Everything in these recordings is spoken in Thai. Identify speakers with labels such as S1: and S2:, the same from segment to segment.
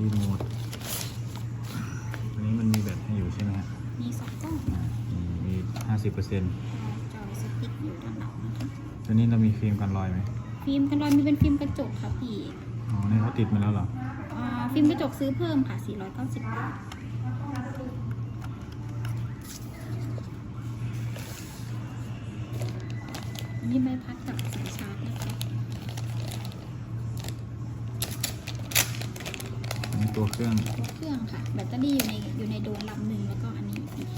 S1: รีโมทอันนี้มันมีแบตให้อยู่ใช่ไหมฮะ
S2: มีสองต้น
S1: มีห้าสิบเปอร์เซ็นต์
S2: จอสติ๊กอยู่ด้านหลังนะคะ
S1: ตัวนี้เรามีฟิล์มกันรอยไหม
S2: ฟิล์มกันรอยมีเป็นฟิล์มกระจกครับพี่
S1: อ๋อนี่เขาติดมาแล้วเหรอ
S2: อ่าฟิล์มกระจกซื้อเพิ่มค่ะสี่ร้อ490บาทนี่ไม่พักกับสายชา
S1: ตัวเครื่อง
S2: ตัวเครื่องค่ะ แบตเตอรี่อยู่ในอยู่ในโดรนลำหนึ่งแล้วก็อันนี้อีก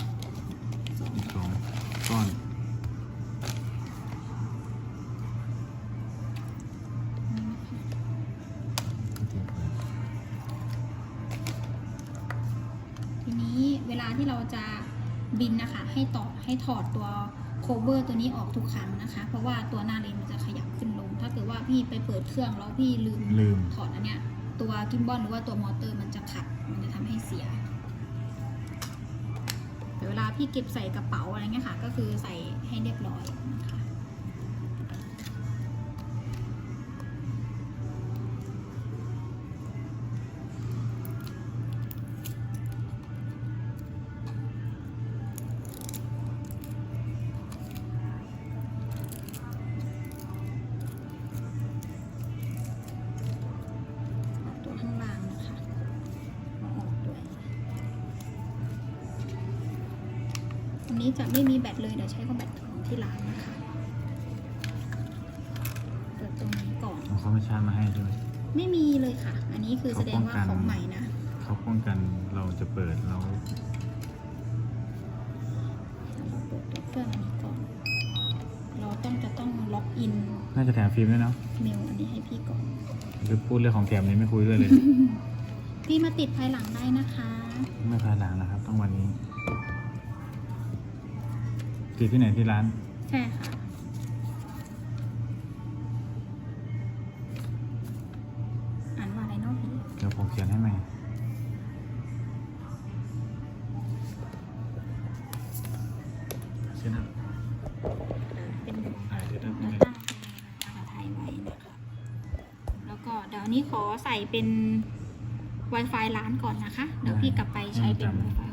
S2: สอง
S1: อีกสองก้อน
S2: ทีนี้เวลาที่เราจะบินนะคะ ให้ต่อให้ถอดตัวโคเวอร์ตัวนี้ออกทุกครั้งนะคะ เพราะว่าตัวหน้าเลนมันจะขยับขึ้นลง ถ้าเกิดว่าพี่ไปเปิดเครื่องแล้วพี่ลืม
S1: ลืม
S2: ถอดอันเนี้ย ตัวกิมบอลหรือว่าตัวมอเตอร์มันจะขัด มันจะทำให้เสีย เวลาพี่เก็บใส่กระเป๋าอะไรเงี้ยค่ะ ก็คือใส่ให้เรียบร้อยนะคะ อันนี้จะไม่มีแบตเลยเดี๋ยวใช้ของแบตของที่ร้านนะคะเปิดตรงนี้ก่อน
S1: เอาเขาไม่ชาร์จมาให้ใช่ไหม
S2: ไม่มีเลยค่ะ อันนี้คือแสดงว่า
S1: เขาป้องกัน
S2: ของใหม่นะ
S1: เขาป้องกันเราจะเปิดแล้ว
S2: เราเปิดตัวเครื่องอันนี้ก่อน เราต้องจะต้องล็อกอิน
S1: น่าจะแถมฟิล์มด้วยเนาะ
S2: เมลอันนี้ให้พี่ก่อน
S1: คือพูดเรื่องของแถมนี้ไม่คุยด้วยเลย
S2: พี่มาติดภายหลังได้นะคะ
S1: ไม่พาหลังนะครับต้องวันนี้ ติดที่ไหนที่ร้าน
S2: ใช่ค่ะ อ่านว่าอะไรเนาะพี่
S1: เดี๋ยวผมเขียนให้ใหม่เช่นนั้น
S2: เป็น
S1: ถ่ายด้วยนะ
S2: มาตั้งภาษาไทยไว้นะคะ แล้วก็เดี๋ยวอันนี้ขอใส่เป็น Wi-Fi ร้านก่อนนะคะ เดี๋ยวพี่กลับไปใช้เป็น Wi-Fi